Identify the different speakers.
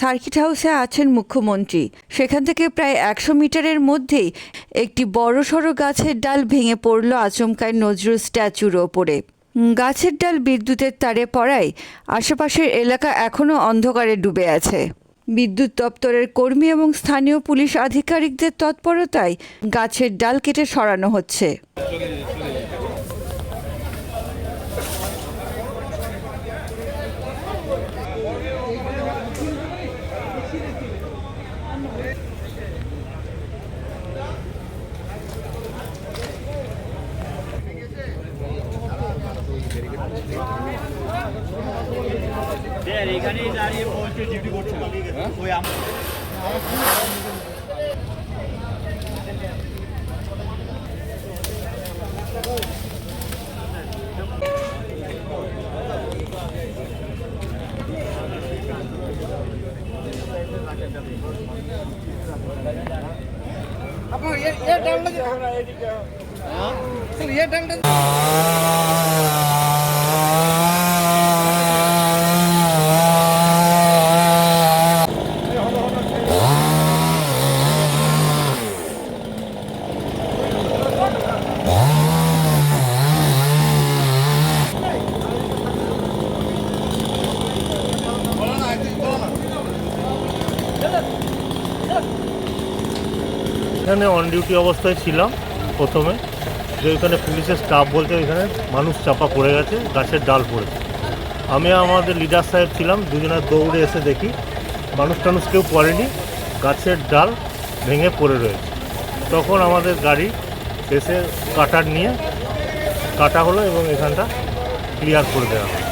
Speaker 1: Circuit হাউসে আছেন মুখ্যমন্ত্রী। সেখান থেকে প্রায় একশো মিটারের মধ্যেই একটি বড়সড় গাছের ডাল ভেঙে পড়ল আচমকায় নজরুল স্ট্যাচুর ওপরে। গাছের ডাল বিদ্যুতের তারে পড়ায় আশেপাশের এলাকা এখনও অন্ধকারে ডুবে আছে। বিদ্যুৎ দপ্তরের কর্মী এবং স্থানীয় পুলিশ আধিকারিকদের তৎপরতায় গাছের ডাল কেটে সরানো হচ্ছে।
Speaker 2: এখানেই দাঁড়িয়ে পোস্টে ডিউটি করছিল ওই আম-
Speaker 3: এখানে অন ডিউটি অবস্থায় ছিলাম প্রথমে। যে ওইখানে পুলিশের স্টাফ বলছে ওইখানে মানুষ চাপা পড়ে গেছে, গাছের ডাল পড়েছে। আমি আমাদের লিডার সাহেব ছিলাম দুজনের দৌড়ে এসে দেখি, মানুষ টানুষ কেউ পড়েনি, গাছের ডাল ভেঙে পড়ে রয়েছে। তখন আমাদের গাড়ি এসে কাটার নিয়ে কাটা হলো এবং এখানটা ক্লিয়ার করে দেওয়া হলো।